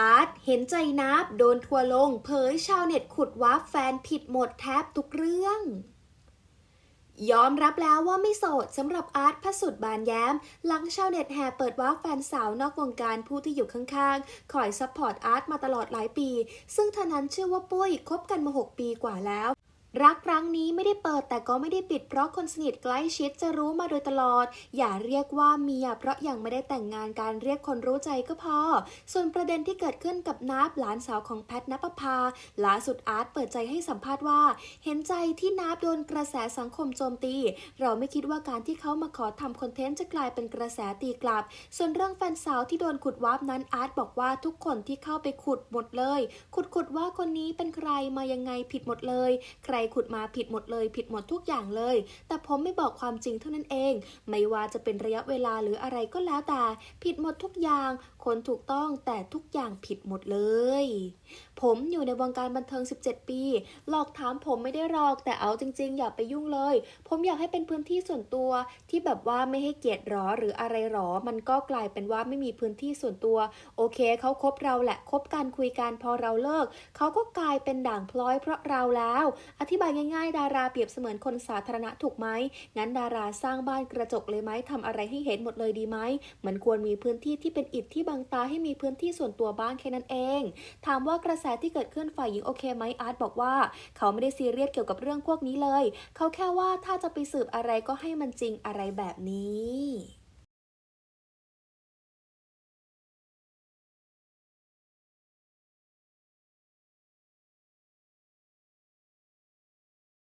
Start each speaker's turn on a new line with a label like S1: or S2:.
S1: อาร์ตเห็นใจนับโดนทัวลง เผยชาวเน็ตขุดวับแฟนผิดหมดแทบทุกเรื่อง ยอมรับแล้วว่าไม่โสดสำหรับอาร์ตพระสุดบานแย้ม หลังชาวเน็ตแห่เปิดว่าแฟนสาวนอกวงการผู้ที่อยู่ข้างๆ คอยซัพพอร์ตอาร์ตมาตลอดหลายปี ซึ่งท่านั้นชื่อว่าปุ้ยคบกันมา 6 ปีกว่าแล้ว รักครั้งนี้ไม่ได้เปิดแต่ก็ไม่ได้ปิดเพราะคนสนิทใกล้ชิดจะรู้มาโดยตลอด อย่าเรียกว่าเมียเพราะยังไม่ได้แต่งงานการเรียกคนรู้ใจก็พอ ส่วนประเด็นที่เกิดขึ้นกับนับหลานสาวของแพทนปภาล่าสุดอาร์ตเปิดใจให้สัมภาษณ์ว่า เห็นใจที่นับโดนกระแสสังคมโจมตี เราไม่คิดว่าการที่เขามาขอทำคอนเทนต์จะกลายเป็นกระแสตีกลับ ส่วนเรื่องแฟนสาวที่โดนขุดวับนั้นอาร์ตบอกว่าทุกคนที่เข้าไปขุดหมดเลย ขุดขุดว่าคนนี้เป็นใครมายังไงผิดหมดเลย ใครขุดมาผิดหมดเลย ผิดหมดทุกอย่างเลย แต่ผมไม่บอกความจริงเท่านั้นเอง ไม่ว่าจะเป็นระยะเวลาหรืออะไรก็แล้วแต่ผิดหมดทุกอย่าง คนถูกต้องแต่ทุกอย่างผิดหมดเลย ผมอยู่ในวงการบันเทิง 17 ปี หลอกถามผมไม่ได้หรอก แต่เอาจริง ๆ อย่าไปยุ่งเลย ผมอยากให้เป็นพื้นที่ส่วนตัวที่แบบว่าไม่ให้เกียรติหรอหรืออะไรหรอ มันก็กลายเป็นว่าไม่มีพื้นที่ส่วนตัว โอเคเขาคบเราแหละคบการคุยกันพอเราเลิกเขาก็กลายเป็นด่างพลอยเพราะเราแล้ว อธิบายง่ายๆ ดาราเปรียบเสมือนคนสาธารณะถูกไหมงั้นดาราสร้างบ้านกระจกเลยไหมทำอะไรให้เห็นหมดเลยดีไหมมันควรมีพื้นที่ที่เป็นอิฐที่บังตาให้มีพื้นที่ส่วนตัวบ้างแค่นั้นเอง ถามว่ากระแสที่เกิดขึ้นฝ่ายหญิงโอเคไหมอาร์ตบอกว่า เขาไม่ได้ซีเรียสเกี่ยวกับเรื่องพวกนี้เลย เขาแค่ว่าถ้าจะไปสืบอะไรก็ให้มันจริงอะไรแบบนี้